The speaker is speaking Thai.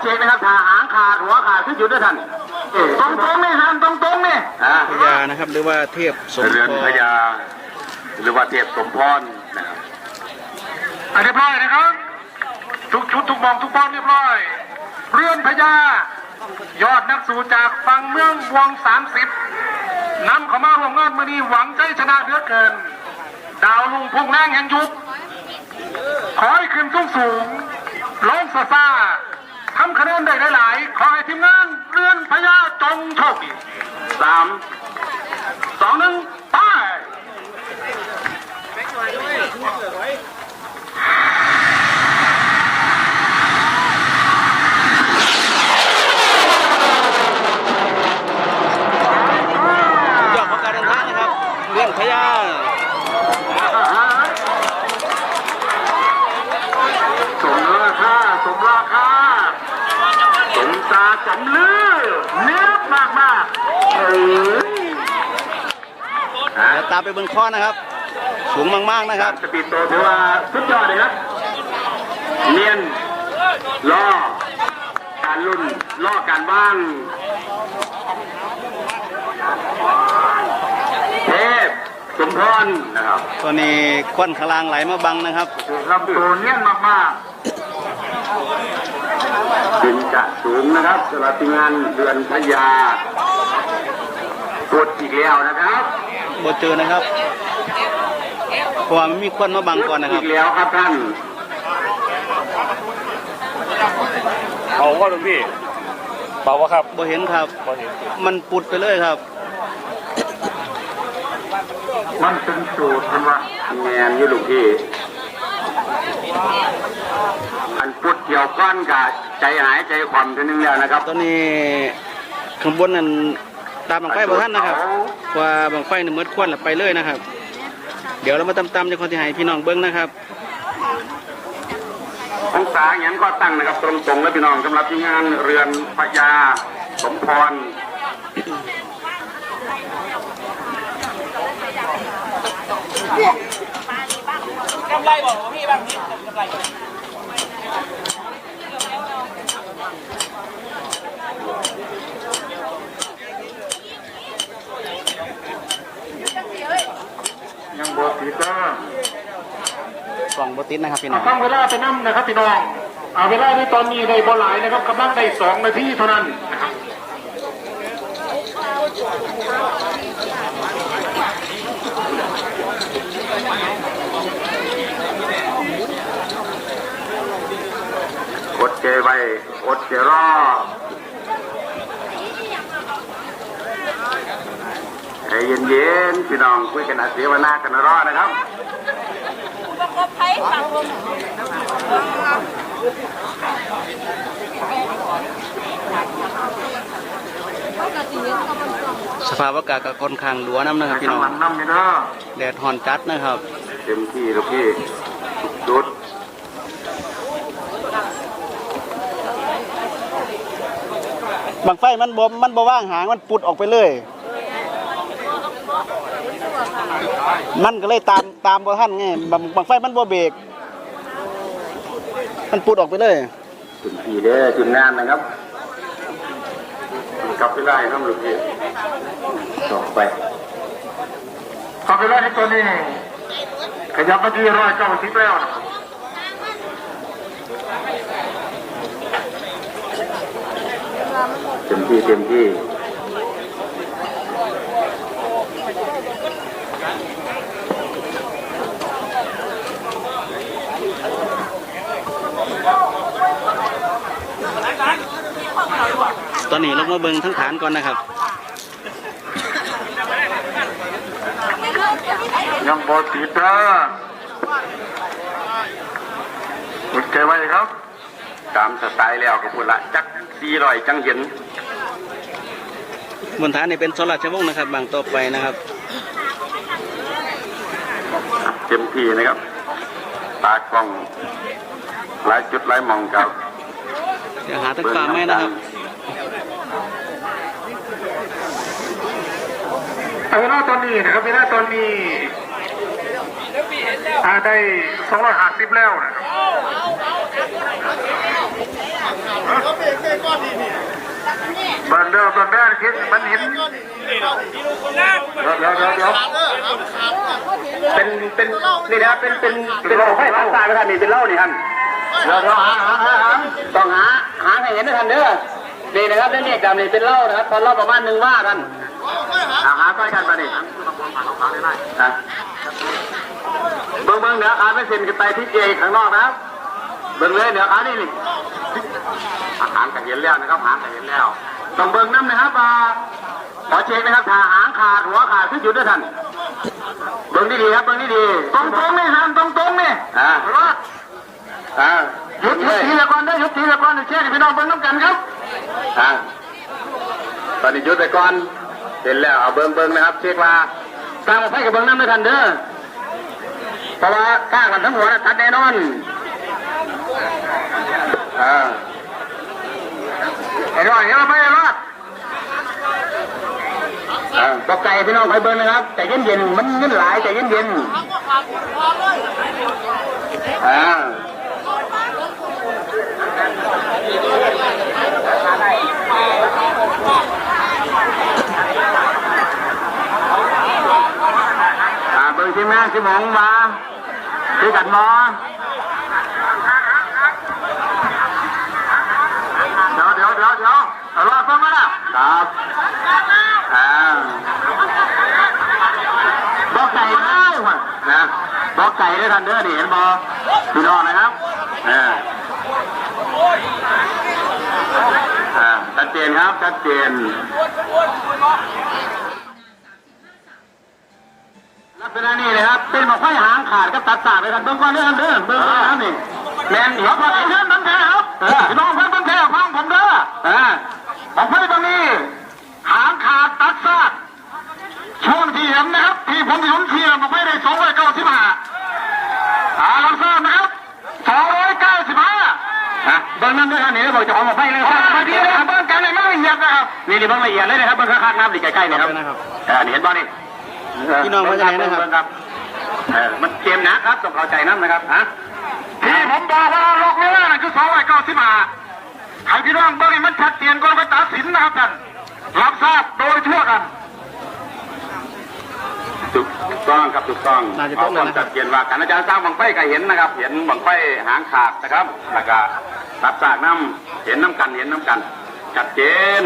เช็คนะครับถ้าหางขาดหัวขาดขึ้นอยู่ด้วยท่านตรงตรงๆนี่ท่านตรงตรงๆนี่อ่าพญานะครับหรือว่าเทพสมเรือนพพรญาหรือว่าเทพสมพรนะครับอะเรียบร้อยนะครับ ทุกชุดทุกมองทุกบอลเรียบร้อย เรือนพญายอดนักสู่จากฝั่งเมืองวงสามสิบนำเข้ามาร่วมงานมือนี้หวังใจชนะเหลือเกิน ดาวลุงพุ่งแรงแห่งยุคขอให้ขึ้นสูงสูงลงซาซา ทำคะแนนได้หลายๆ ขอให้ทีมงานเรือนพญาจงโชคดีสามสองหนึ่งไป ยอดของการเดินทางนะครับเรื่องพญา สมราคาสมราคาสมตา สมลือเนื้อมากมากๆเอ้ยฮะเดี๋ยวตามไปบนข้อนะครับ สูงมากๆนะครับ สปีดโตถือว่าสุดยอดเลยครับ เนียนล่อการลุ่นล่อการว่างเทพสมพรนะครับตอนนี้ควันขางลางไหลมาบังนะครับลำตัวเนียนมากๆ บินจะสูงนะครับสำหรับทีมงานเดือนพญากดอีกแล้วนะครับบ่เจอนะครับเพราะว่ามันมีควันมาบังก่อนนะครับ อีกแล้วครับท่านเอาว่าหลวงพี่เปล่าวะครับบ่เห็นครับ พอเห็นมันปุดไปเลยครับ มันเป็นสูตรทำว่าแงนอยู่ลูกพี่ อันพุด เกี่ยวก้อนกับใจหายใจความทีนึงแล้วนะครับ ตอนนี้ข้างบนนั้นตามบังไฟบ่ท่านนะครับว่าบังไฟนี่มืดควันแล้วไปเลยนะครับ เดี๋ยวเรามาตำๆจะคนที่ให้พี่น้องเบิ้งนะครับองศาอย่างนั้นก็ตั้งนะครับ ตรงๆแล้วพี่น้องสำหรับที่งานเรือนพญาสมพรยังบอสีก้าก ล่องบ่ ติดนะครับพี่น้องตั้งเวลาไปนั่นะครับพี่น้องเอาเวลาที่ตอนนี้ได้บอลหลายนะครับกำลังได้สองนาทีเท่านั้นนะครับอดเจไว้อดเจรอใจเย็นๆพี่น้องคุยกันนะเสวนากันนะรอนะครับ สภาพอากาศก็ค่อนข้างหลัวน้ำนะครับพี่น้องข้างหลังน้ำนี่เนาะแดดฮ้อนจัดนะครับ เต็มที่ลูกพี่สุดบังไฟมันบ่มันบ่ว่างหางมันปุดออกไปเลย มันก็เลยตามตามบ่ทันไงบังบังไฟมันบ่เบรกมันปุดออกไปเลยเต็มที่เด้อทีมงานนะครับกลับไปไล่ครับลูกพี่ต่อไปเอาเวลาที่ตอนนี้ ขยับมาที่ร้อยเก้าสิบแล้วนะครับเต็มที่เต็มที่ ตอนนี้ลงมาเบิ่งทั้งฐานก่อนนะครับ ยังบอสีตาอดใจไว้ครับ ตามสไตล์แล้วก็พูดละจักสี่ร้อยจังเห็นบนฐานนี่เป็นโซลาร์ชวงศ์นะครับ บางต่อไปนะครับ เต็มที่นะครับ ตากล้องหลายจุดหลายหมองกับเดี๋ยวหาตะกร้าไหมนะครับเอาเวลาตอนนี้นะครับเวลาตอนนี้อ่าได้สองร้อยห้าสิบแล้วนะครับ เด้อเบิ่งเด้อคิดมันเห็นเดี๋ยวเดี๋ยวเดี๋ยวเดี๋ยวเป็นเป็นนี่นะเป็นเป็นเป็นโรคไข้ภาคใต้ไหมท่านนี่เป็นเล้านี่ท่านเดี๋ยวเดี๋ยวหาหาหาหาต้องหาหาให้เห็นนะท่านเด้อนี่นะครับเรื่องนี้ดำนี่เป็นเล้านะครับพอเล้าประมาณหนึ่งว่าท่านเอาหาก้อยกันมาดิเบิ้งเบิ้งเดี๋ยวขาไม่เซ็นกันไปที่เจข้างนอกนะครับเบิ้งเลยเดี๋ยวขานี่นี่ อาหารกันเห็นแล้วนะครับหางกันเห็นแล้วต้องเบิ้งน้ำนะครับอ่าขอเช็คนะครับถ้าหางขาดหัวขาดขึ้นหยุดด้วยท่านเบิ้งดีๆครับเบิ้งดีๆตรงตรงนี่หันตรงตรงนี่อ่าอ่าหยุดหยุดทีละก่อนได้อหยุดทีละก่อนเชื่อพี่น้องเบิ้งน้ำกันครับอ่าตอนนี้หยุดไปก่อนเห็นแล้วเอาเบิ้งเบิ้งนะครับเช็คว่าสร้างมาไฟกับเบิ้งน้ำด้วยทันเด้อเพราะว่าสร้างกันทั้งหัวนะตัดแน่นอนอ่าไอ้ รอดเห็นไหมไอ้รอดอ่าตกใจพี่น้องไปเบิ้งนนะครับใจเย็นๆมันเงินหลายใจเย็นๆอ่าเบิ่งทีมงานสิหมองมาคือกันมอเดี๋ยวเดี๋ยวเดี๋ยวเดี๋ยวเอา รอดเพิ่มมาแล้วครับอ่าบอกไก่เลยว่ะนะบอกไก่ด้วยทันเด้อนี่เห็นบอพี่น้องนะครับอ่าอ่าชัดเจนครับชัดเจนลักษณะนี้นะครับ เป็นหมอกไฟหางขาดก็ตัดสาดไปกันเบื้องก้อนเรื่องเด้อเบื้องก้อนนี่แมนเห็นว่าไอ้เรื่องนั้นแท้ครับพี่น้องเพื่อนเพื่อนแท้ฟังผมเด้อห มอกไฟตรงนี้ หางขาดตัดสาดช่วงที่เห็นนะครับ ที่ผมเห็นเทียมหมอกไฟได้สองร้อยเก้าสิบห้าอ่าเราทราบนะครับสองร้อยเก้าสิบห้าเบื้องนั้นด้วยกันนี่บอกจะเอาหมอกไฟเลยครับมาดีเลยครับเบื้องกันเลยไม่ละเอียดนะครับนี่นี่เบื้องละเอียดเลยนะครับเบื้องข้างๆน้ำดีใกล้ๆนะครับนะครับอ่านี่เห็นบ้านี่พี่น้องว่าจะไหนนะครับเออมันเกมหนะครับต้องเข้าใจน้ำนะครับฮะที่ผมบอกว่าล็อกเวลานั่นคือสองร้อยเก้าสิบห้า ให้พี่น้องเบิ่งให้มันชัดเจนก่อนไปตัดสินนะครับท่านรับทราบโดยทั่วกันถูกต้องครับถูกต้องน่าจะเอาต้องความนะครับชัดเจนว่าการอาจารย์สร้างบังไฟก็เห็นนะครับ เห็นบังไฟหางขาดนะครับแล้วก็รับจากน้ำเห็นน้ำกันเห็นน้ำกันชัดเจน